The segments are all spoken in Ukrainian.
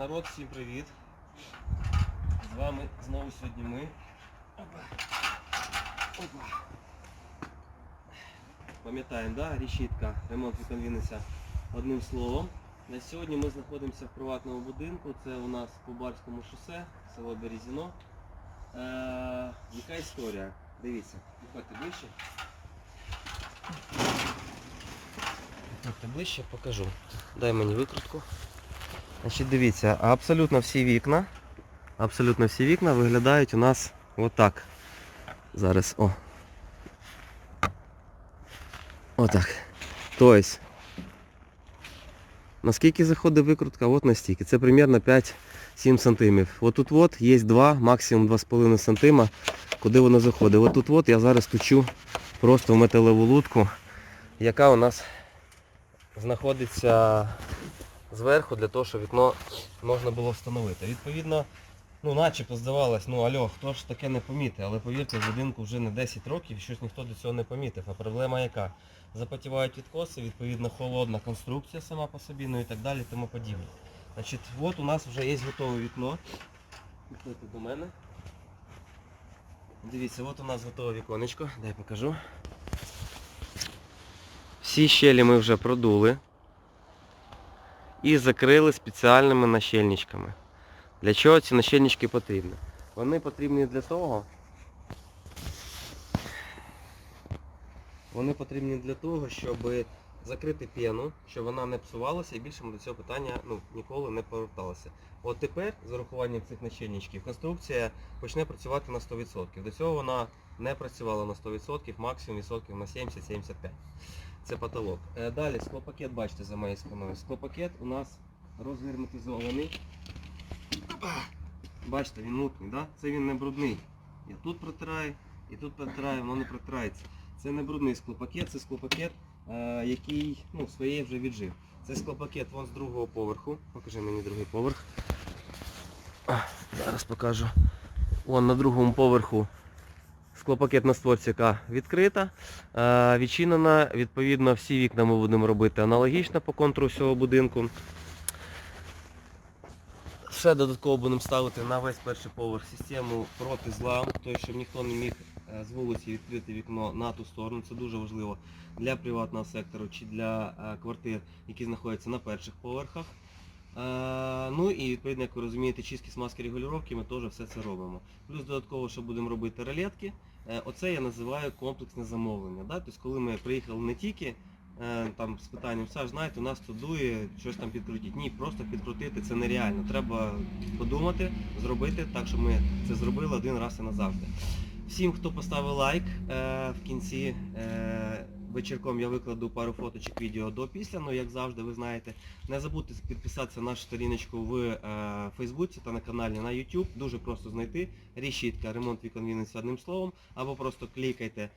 народ, всім привіт. З вами знову сьогодні ми. Опа. Опа. Пам'ятаємо, да? Рішітка, ремонт виконвінниця одним словом. На сьогодні ми знаходимося в приватному будинку. Це у нас по Барському шосе, село Березіно. Е, яка історія? Дивіться, виходьте ближче. Виходьте ближче, покажу. Дай мені викрутку. Значить, дивіться, абсолютно всі вікна, абсолютно всі вікна виглядають у нас отак. Зараз, о. Отак. Тобто, наскільки заходить викрутка, от настільки. Це примерно 5-7 см. От тут от є 2, максимум 2,5 см, куди воно заходить. От тут от я зараз точу просто в металеву лутку, яка у нас знаходиться зверху для того, щоб вікно можна було встановити. Відповідно, ну начебто здавалось, ну альо, хто ж таке не помітить, але повірте, в будинку вже не 10 років і щось ніхто до цього не помітив. А проблема яка? Запотівають відкоси, відповідно холодна конструкція сама по собі, ну і так далі, тому подібне. Значить, от у нас вже є готове вікно. Підходьте до мене. Дивіться, от у нас готове віконечко, дай покажу. Всі щелі ми вже продули і закрили спеціальними нащельничками. Для чого ці нащельнички потрібні? Вони потрібні для того. Вони потрібні для того, щоб закрити пену, щоб вона не псувалася і більше ми до цього питання ну, ніколи не поверталося. От тепер, з урахуванням цих нащельничків, конструкція почне працювати на 100%. До цього вона не працювала на 100%, максимум відсотків на 70-75%. Це потолок. Е, Далі склопакет, бачите, за моєю спиною. Склопакет у нас розгерметизований. Бачите, він мутний, да? це він не брудний. Я тут протираю, і тут протираю, воно не протирається. Це не брудний склопакет, це склопакет, який ну, своє вже віджив. Це склопакет вон з другого поверху. Покажи мені другий поверх. Зараз покажу. Вон на другому поверху склопакетна створця, яка відкрита, е, відчинена. Відповідно, всі вікна ми будемо робити аналогічно по контуру всього будинку. Ще додатково будемо ставити на весь перший поверх систему проти зла, тобто, щоб ніхто не міг е, з вулиці відкрити вікно на ту сторону. Це дуже важливо для приватного сектору чи для е, квартир, які знаходяться на перших поверхах. Е, Ну і відповідно, як ви розумієте, чистки смазки регулювання, ми теж все це робимо. Плюс додатково, що будемо робити ролетки, е, оце я називаю комплексне замовлення. Да? Тобто, коли ми приїхали не тільки е, там, з питанням, Саш, знаєте, у нас тут дує, щось там підкрутіть. Ні, просто підкрутити це нереально. Треба подумати, зробити так, щоб ми це зробили один раз і назавжди. Всім, хто поставив лайк е, в кінці е, вечірком я викладу пару фоточок відео до після, ну як завжди, ви знаєте. Не забудьте підписатися на нашу сторіночку в е, Фейсбуці та на каналі на YouTube. Дуже просто знайти. Рішітка, ремонт вікон Вінниці одним словом. Або просто клікайте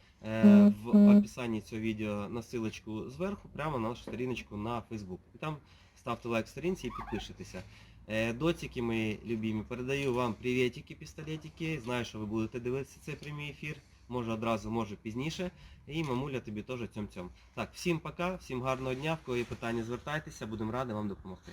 в описанні цього відео на силочку зверху, прямо на нашу сторіночку на Facebook. І там ставте лайк сторінці і підпишитеся. Е, Доціки мої любимі, передаю вам привітики, пістолетики. Знаю, що ви будете дивитися цей прямий ефір. Може одразу, може пізніше. І мамуля тобі теж цьом-цьом. Так, всім пока, всім гарного дня. В кого є питання, звертайтеся, будемо раді вам допомогти.